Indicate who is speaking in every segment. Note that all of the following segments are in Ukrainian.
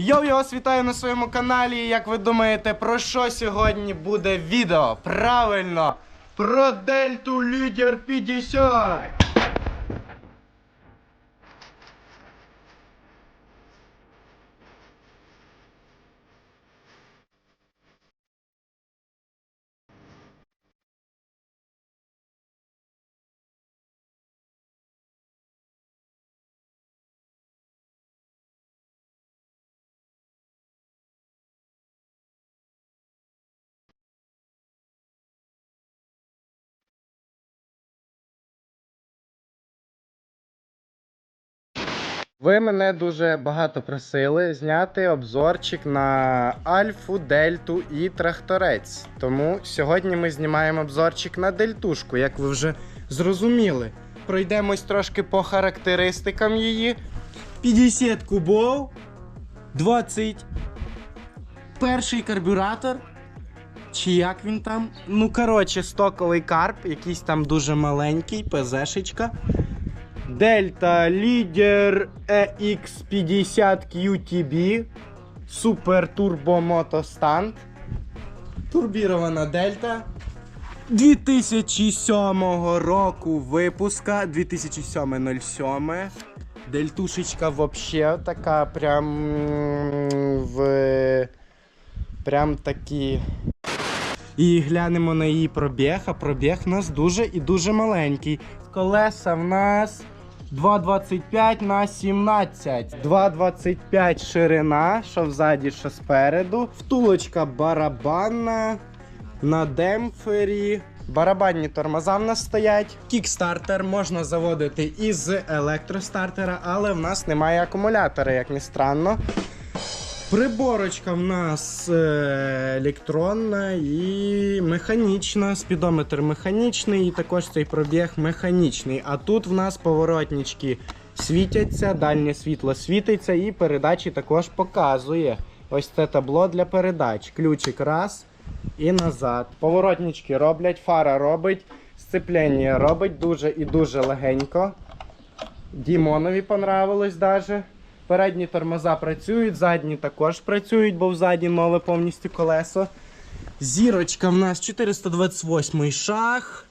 Speaker 1: Йоу, я вас вітаю на своєму каналі. Як ви думаєте, про що сьогодні буде відео? Правильно! Про Дельту Лідер 50! Ви мене дуже багато просили зняти обзорчик на Альфу, Дельту і Тракторець. Тому сьогодні ми знімаємо обзорчик на дельтушку, як ви вже зрозуміли. Пройдемось трошки по характеристикам її. 50 кубов, 20 перший карбюратор. Чи як він там? Ну, коротше, стоковий карп, якийсь там дуже маленький, ПЗшечка. Дельта Лідер EX50 QTB Супер Турбо Мотостанд. Турбірована Дельта. 2007 року випуска 2007-07. Дельтушечка вообще така прям в прям такі. І глянемо на її пробіг, а пробіг у нас дуже і дуже маленький. Колеса в нас 2,25 на 17. 2,25 ширина, що взаді, що спереду. Втулочка барабанна на демпфері. Барабанні тормоза в нас стоять. Кікстартер можна заводити із електростартера, але в нас немає акумулятора, як не странно. Приборочка в нас е, електронна і механічна. Спідометр механічний, і також цей пробіг механічний. А тут в нас поворотнички світяться, дальнє світло світиться і передачі також показує. Ось це табло для передач. Ключик раз і назад. Поворотнички роблять, фара робить, сцеплення робить дуже і дуже легенько. Дімонові понравилось даже. Передні тормоза працюють, задні також працюють, бо взаді нове повністю колесо. Зірочка в нас 428 шаг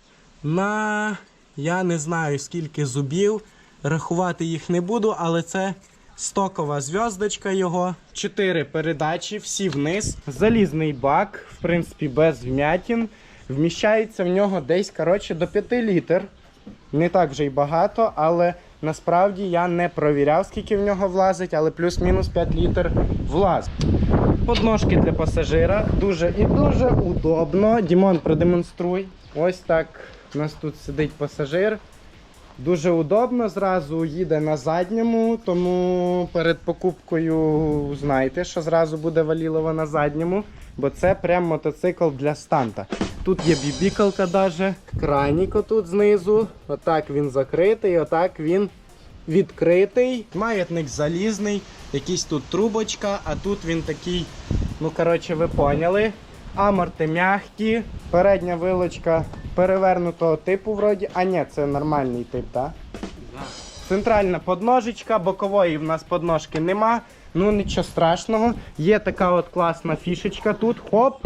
Speaker 1: на я не знаю скільки зубів. Рахувати їх не буду, але це стокова зв'яздочка його. Чотири передачі, всі вниз. Залізний бак, в принципі, без вмятін. Вміщається в нього десь коротше, до 5 літр. Не так вже й багато, але насправді я не провіряв, скільки в нього влазить, але плюс-мінус 5 літр влазить. Подножки для пасажира. Дуже і дуже удобно. Дімон, продемонструй. Ось так у нас тут сидить пасажир. Дуже удобно, зразу їде на задньому, тому перед покупкою знайте, що зразу буде валілово на задньому, бо це прям мотоцикл для станта. Тут є бібікалка даже, кранік отут знизу. Отак він закритий, отак він відкритий. Маятник залізний, якийсь тут трубочка, а тут він такий, ну коротше, ви поняли. Аморти м'які, передня вилочка перевернутого типу вроді. А ні, це нормальний тип, так? Центральна подножечка, бокової в нас подножки нема. Ну нічого страшного. Є така от класна фішечка тут. Хоп.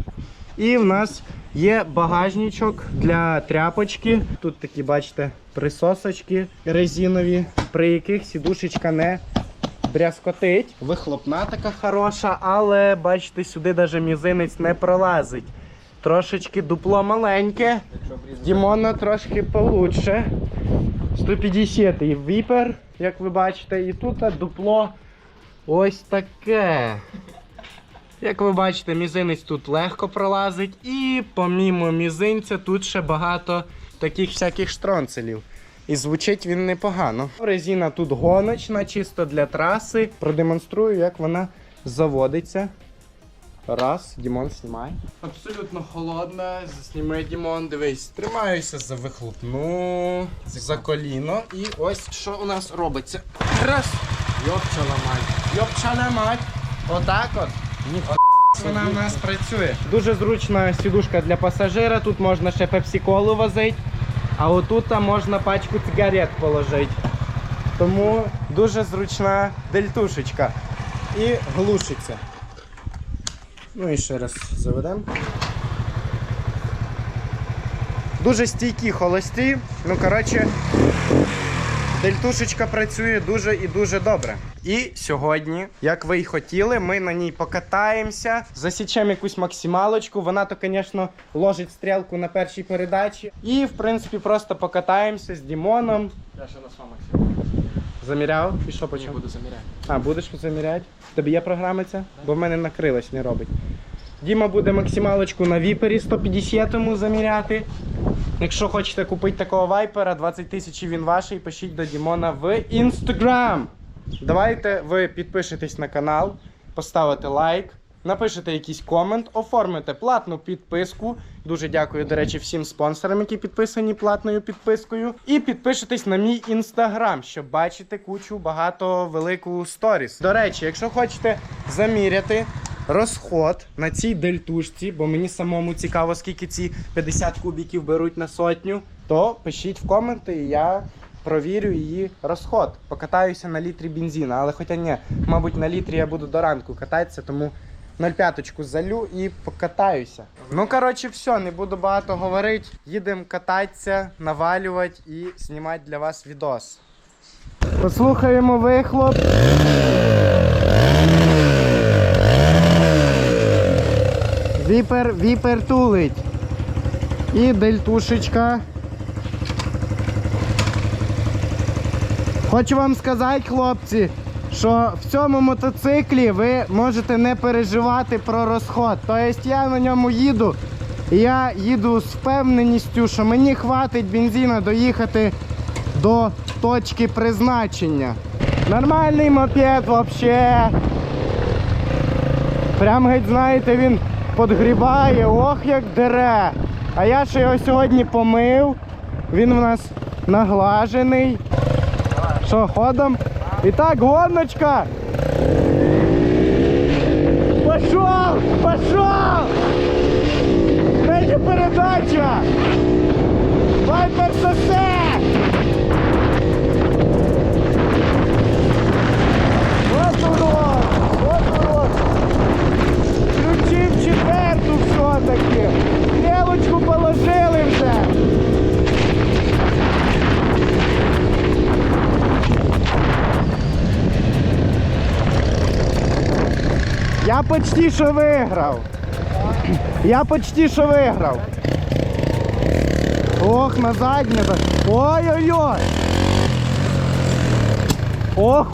Speaker 1: І в нас є багажничок для тряпочки. Тут такі, бачите, присосочки резинові, при яких сідушечка не брязкотить. Вихлопна така хороша, але бачите, сюди навіть мізинець не пролазить. Трошечки дупло маленьке. Дімона трошки получше. 150 й віпер, як ви бачите, і тут дупло ось таке. Як ви бачите, мізинець тут легко пролазить, і помімо мізинця тут ще багато таких всяких штронцелів. І звучить він непогано. Резина тут гоночна, чисто для траси. Продемонструю, як вона заводиться. Раз, Дімон, знімай. Абсолютно холодна. Зніми, Дімон, дивись. Тримаюся за вихлопну, за коліно. І ось що у нас робиться. Раз.
Speaker 2: Йопчала мать.
Speaker 1: Йопчана мать. Отак от. Вона в нас працює. Дуже зручна сідушка для пасажира. Тут можна ще пепсі-колу возити, а отут можна пачку цигарет положити. Тому дуже зручна дельтушечка. і глушиться. Ну і ще раз заведемо. Дуже стійкі холості. Ну, коротше, дельтушечка працює дуже і дуже добре. І сьогодні, як ви й хотіли, ми на ній покатаємося, засічемо якусь максималочку. Вона то, звісно, ложить стрілку на першій передачі. І, в принципі, просто покатаємося з Дімоном.
Speaker 2: Я ще на Максим.
Speaker 1: Заміряв і що по
Speaker 2: Не буду заміряти.
Speaker 1: А, будеш заміряти? Тобі є програма ця? Бо в мене накрилась, не робить. Діма буде максималочку на віпері 150-му заміряти. Якщо хочете купити такого вайпера, 20 тисяч він ваший, пишіть до Дімона в інстаграм. Давайте ви підпишетесь на канал, поставите лайк, напишете якийсь комент, оформите платну підписку. Дуже дякую, до речі, всім спонсорам, які підписані платною підпискою. І підпишитесь на мій інстаграм, щоб бачити кучу багато велику сторіс. До речі, якщо хочете заміряти розход на цій дельтушці, бо мені самому цікаво, скільки ці 50 кубіків беруть на сотню, то пишіть в коменти, і я провірю її розход. Покатаюся на літрі бензина, але хоча ні, мабуть, на літрі я буду до ранку кататися, тому 0,5 залю і покатаюся. Ну, коротше, все, не буду багато говорити. Їдемо кататися, навалювати і знімати для вас відос. Послухаємо вихлоп. Віпер, віпер тулить. І дельтушечка. Хочу вам сказати, хлопці, що в цьому мотоциклі ви можете не переживати про розход. Тобто я на ньому їду, і я їду з впевненістю, що мені хватить бензина доїхати до точки призначення. Нормальний мопед взагалі. Прям геть, знаєте, він подгрібає, ох як дере. А я ще його сьогодні помив. Він у нас наглажений. Що, ходом? І так, гоночка! Пошов! Пошов! Третя передача! Вайпер сосе! От урод! От урод! Включив четверту все-таки! Стрілочку положили вже! Я почти що виграв. Я почти що виграв. Ох, на заднє. Ой-ой-ой. Ох.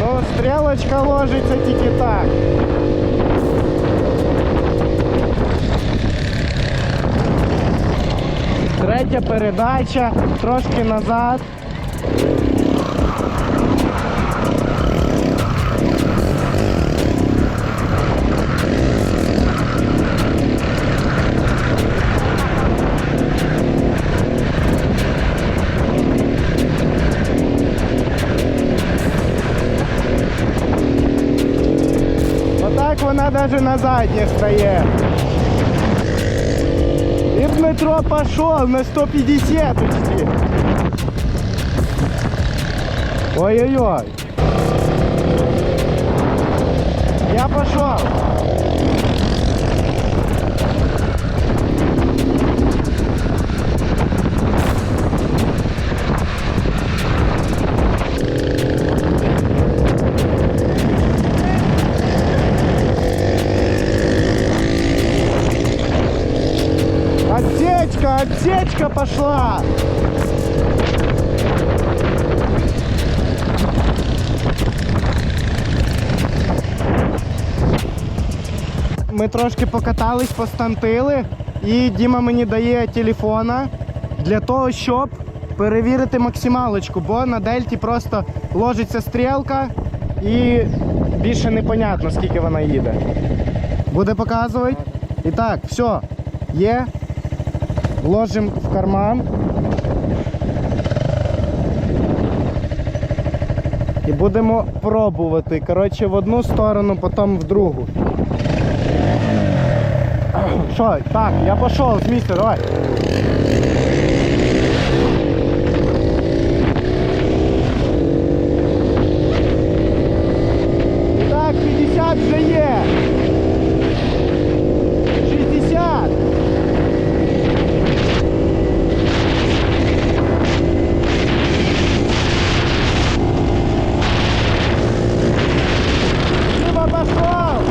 Speaker 1: Ну, стрілочка ложиться тільки так. Третя передача, трошки назад. навіть на заднє стає. І Дмитро пішов на 150 почти. Ой-ой-ой. Я пішов. Отсечка пошла. Ми трошки покатались, постантили, і Діма мені дає телефона для того, щоб перевірити максималочку, бо на дельті просто ложиться стрілка і більше непонятно, скільки вона їде. Буде показувати? І так, все. Є. Ложимо в карман. І будемо пробувати. Коротше, в одну сторону, потім в другу. Що, так, я пішов з місця, давай. Так, 50 вже є. 60. Дима пошел!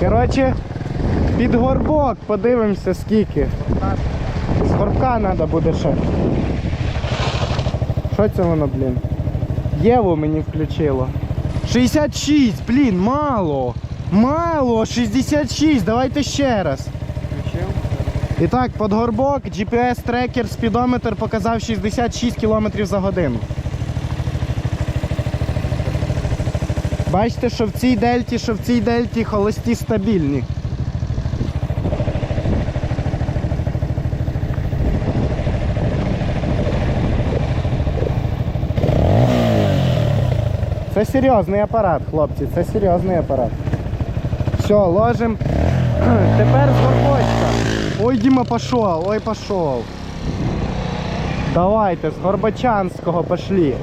Speaker 1: Коротше, під горбок подивимося скільки. З горбка треба буде ще. Що це воно, блін? Єву мені включило. 66, блін, мало. Мало, 66, давайте ще раз.
Speaker 2: Включив.
Speaker 1: І так, під горбок GPS-трекер, спідометр показав 66 км за годину. Бачите, що в цій дельті, що в цій дельті холості стабільні. Це серйозний апарат, хлопці, це серйозний апарат. Все, ложим. Тепер горбочка. Ой, Діма пішов, ой пішов. Давайте, з Горбачанського пішли.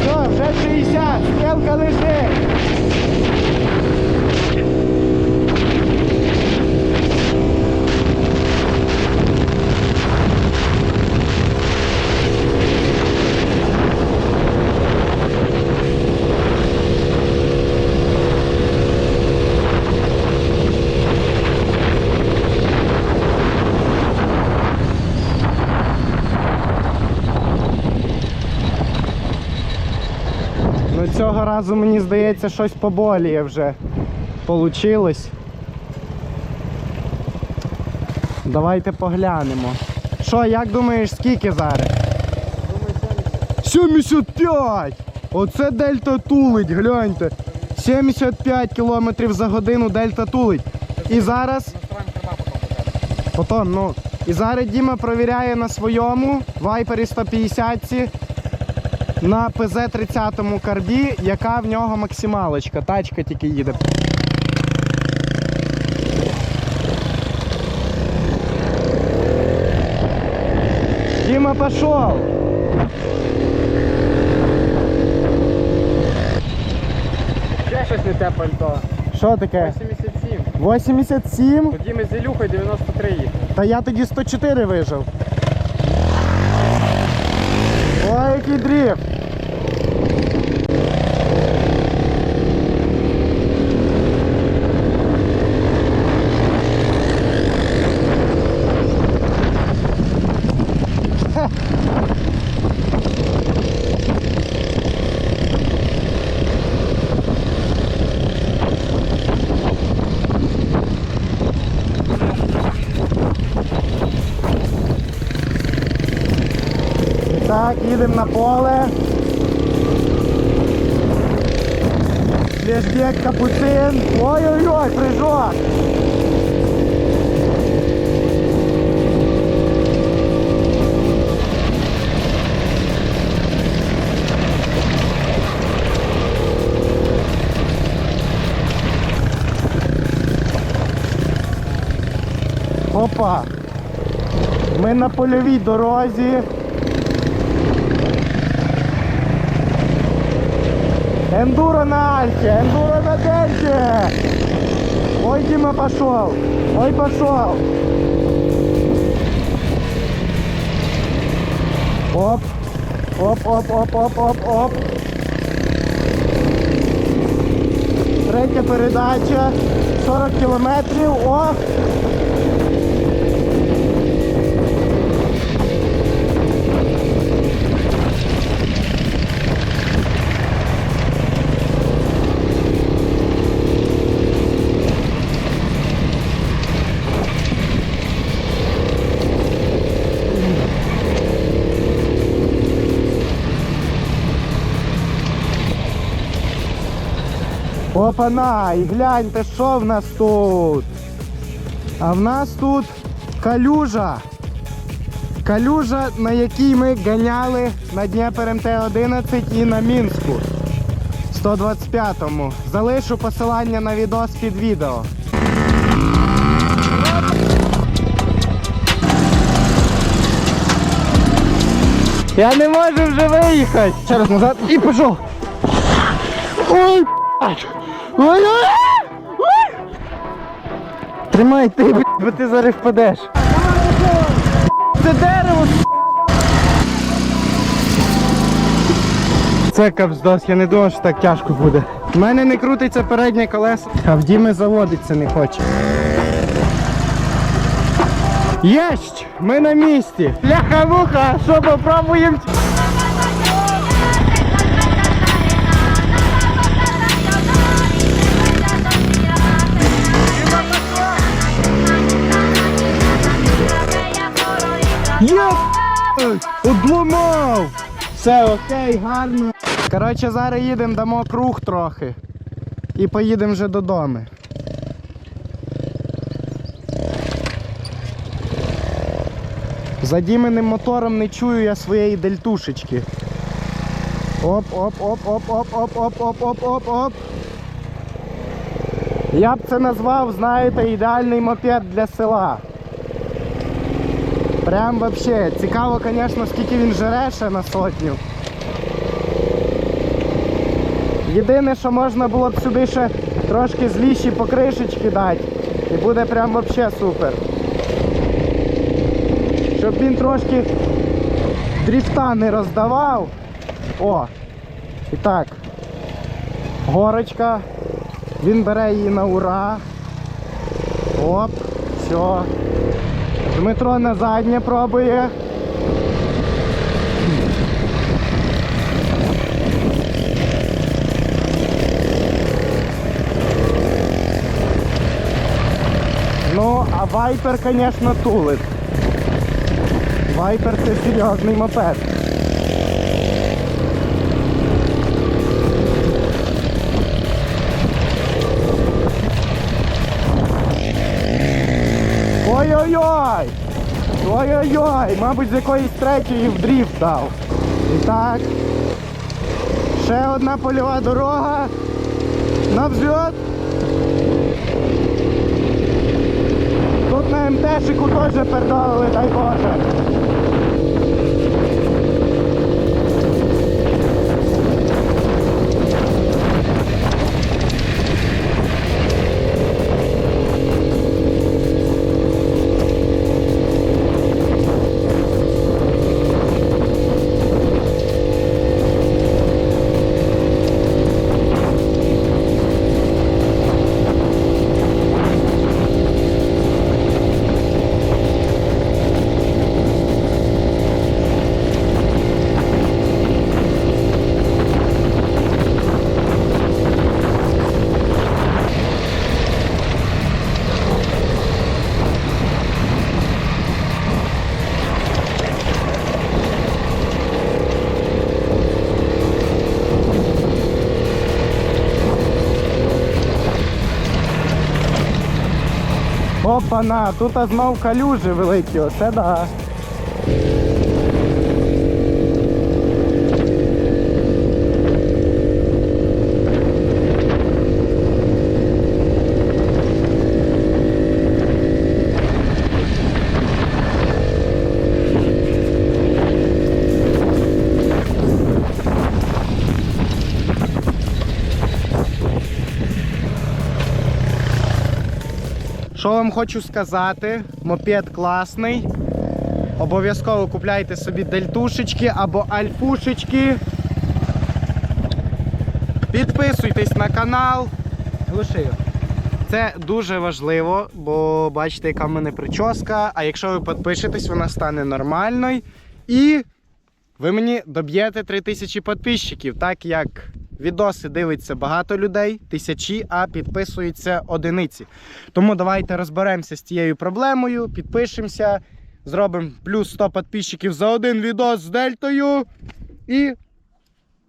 Speaker 1: Все, вже 60, стрілка лежить. Ну цього разу мені здається щось поболіє вже получилось. Давайте поглянемо. Що, як думаєш, скільки зараз?
Speaker 2: Думаю,
Speaker 1: 75! Оце дельта тулить, гляньте. 75 км за годину дельта тулить. І зараз.
Speaker 2: Потім,
Speaker 1: ну. І зараз Діма провіряє на своєму Вайпері 150 на ПЗ-30 карбі, яка в нього максималочка. Тачка тільки їде. Діма пішов.
Speaker 2: Ще щось не те пальто.
Speaker 1: Що таке?
Speaker 2: 87.
Speaker 1: 87?
Speaker 2: Тоді ми з Ілюхою 93 їхали.
Speaker 1: Та я тоді 104 вижив. Який дріфт. Так, їдемо на поле. Флешбек, капуцин. Ой-ой-ой, прыжок. Опа. Ми на польовій дорозі. Эндуро на Альфе, эндуро на Дельте. Ой, Дима пошел. Ой, пошел. Оп. Оп, оп, оп, оп, оп, оп. Третя передача. 40 кілометрів. О! Опана! І гляньте, що в нас тут. А в нас тут калюжа. Калюжа, на якій ми ганяли на Дніпр МТ-11 і на Мінську. 125-му. Залишу посилання на відос під відео. Я не можу вже виїхати. Ще раз назад і пішов. Ой, блядь. Ой, ой, ой. Тримай ти, блядь, бо ти зараз впадеш. Це дерево. Це капздос, я не думав, що так тяжко буде. У мене не крутиться переднє колесо, а в Діми заводиться не хоче. Єсть! Ми на місці! Ляха-муха, що попробуємо? Є! Одломав! Все окей, гарно. Коротше, зараз їдемо, дамо круг трохи. І поїдемо вже додому. За Діменим мотором не чую я своєї дельтушечки. Оп, оп, оп, оп, оп, оп, оп, оп, оп, оп, оп. Я б це назвав, знаєте, ідеальний мопед для села. Прям вообще. Цікаво, звісно, скільки він жере ще на сотню. Єдине, що можна було б сюди ще трошки зліші покришечки дати. І буде прям вообще супер. Щоб він трошки дріфта не роздавав. О! І так. Горочка. Він бере її на ура. Оп, все. Дмитро на заднє пробує. Ну, а вайпер, звісно, тулить. Вайпер це серйозний мопед. Ой-ой-ой! Мабуть, з якоїсь третьої в дріфт дав. І так. Ще одна польова дорога. На взльот. Тут на МТшику теж пердолили, дай Боже. Опа-на, тут знов калюжі великі, оце да. Що вам хочу сказати? Мопед класний. Обов'язково купляйте собі дельтушечки або альфушечки. Підписуйтесь на канал. Глуши. Це дуже важливо, бо бачите, яка в мене прическа. А якщо ви підпишетесь, вона стане нормальною. І ви мені доб'єте 3000 підписчиків, так як відоси дивиться багато людей, тисячі, а підписуються одиниці. Тому давайте розберемося з цією проблемою, підпишемося, зробимо плюс 100 підписчиків за один відос з дельтою. І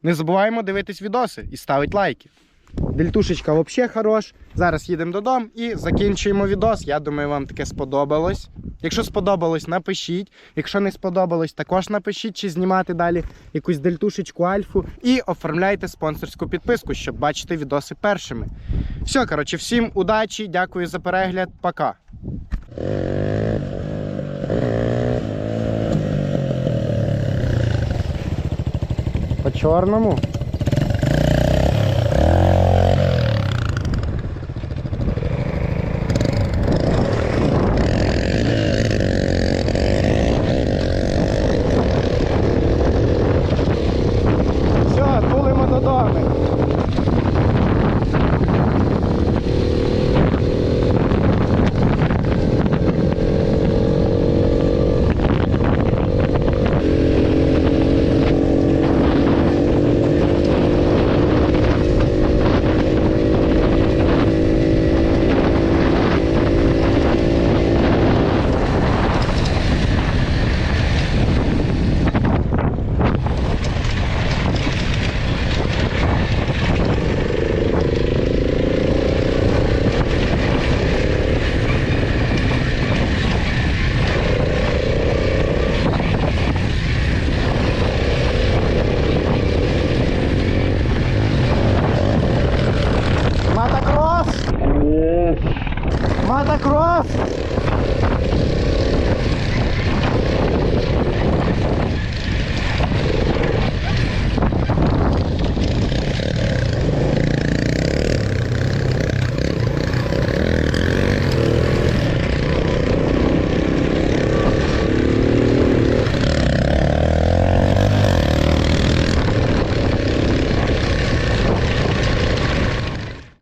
Speaker 1: не забуваємо дивитись відоси і ставити лайки. Дельтушечка взагалі хорош. Зараз їдемо додому і закінчуємо відос. Я думаю, вам таке сподобалось. Якщо сподобалось, напишіть. Якщо не сподобалось, також напишіть, чи знімати далі якусь дельтушечку альфу. І оформляйте спонсорську підписку, щоб бачити відоси першими. Все, коротше, всім удачі, дякую за перегляд. Пока. По чорному.